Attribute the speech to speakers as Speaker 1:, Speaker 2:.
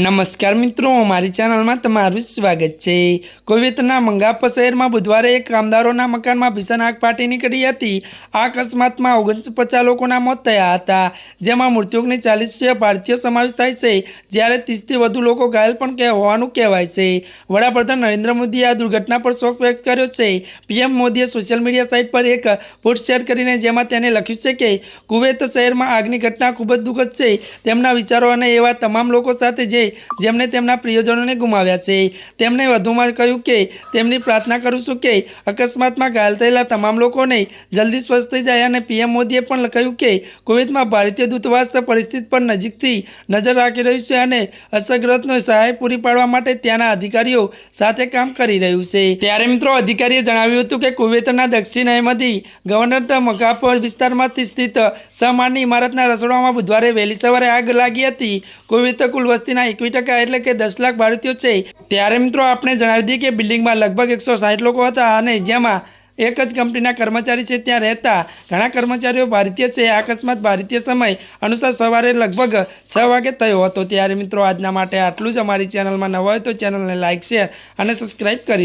Speaker 1: નમસ્કાર મિત્રો મારી ચેનલમાં તમારું સ્વાગત છે. કુવેતના મંગાપ શહેરમાં બુધવારે એક કામદારોના મકાનમાં ભીષણ આગ ફાટી નીકળી હતી. આ અકસ્માતમાં ઓગણપચાસ લોકોના મોત થયા હતા. જેમાં મૃત્યુકની ચાલીસ ભારતીય સમાવેશ થાય છે. જ્યારે ત્રીસથી વધુ લોકો ઘાયલ પણ હોવાનું કહેવાય છે. વડાપ્રધાન નરેન્દ્ર મોદીએ આ દુર્ઘટના પર શોક વ્યક્ત કર્યો છે. પીએમ મોદીએ સોશિયલ મીડિયા સાઇટ પર એક પોસ્ટ શેર કરીને જેમાં તેને લખ્યું છે કે, કુવેત શહેરમાં આગની ઘટના ખૂબ જ દુઃખદ છે. તેમના વિચારો અને એવા તમામ લોકો સાથે જે જેમણે તેમના પ્રિયજનોને ગુમાવ્યા છે. તેમણે વધુમાં કહ્યું કે, તેમની પ્રાર્થના કરું છું કે, અકસ્માતમાં ઘાયલ થયેલા તમામ લોકોને જલ્દી સ્વસ્થ થઈ જાય. અને પીએમ મોદીએ પણ કહ્યું કે, કુવૈતમાં ભારતીય દૂતાવાસ પરિસ્થિતિ પર નજીકથી નજર રાખી રહ્યું છે અને અસરગ્રસ્તને સહાય પૂરી પાડવા માટે ત્યાંના અધિકારીઓ સાથે કામ કરી રહ્યું છે. ત્યારે મિત્રો, અધિકારીએ જણાવ્યું હતું કે, કુવૈતના દક્ષિણ અહેમદી ગવર્નર મકાપર વિસ્તારમાંથી સ્થિત સામાન્ય ઇમારતના રસોડામાં બુધવારે વહેલી સવારે આગ લાગી હતી. કુવૈત કુલ વસ્તીના એકવીસ ટકા એટલે કે દસ લાખ ભારતીયો છે. ત્યારે મિત્રો આપણે જણાવી દઈએ કે બિલ્ડિંગમાં લગભગ એકસો સાઠ લોકો હતા અને જેમાં એક જ કંપનીના કર્મચારી છે ત્યાં રહેતા ઘણા કર્મચારીઓ ભારતીય છે. અકસ્માત ભારતીય સમય અનુસાર સવારે લગભગ છ વાગે થયો હતો. ત્યારે મિત્રો આજના માટે આટલું જ. અમારી ચેનલમાં નવા હોય તો ચેનલને લાઇક શેર અને સબસ્ક્રાઈબ કરી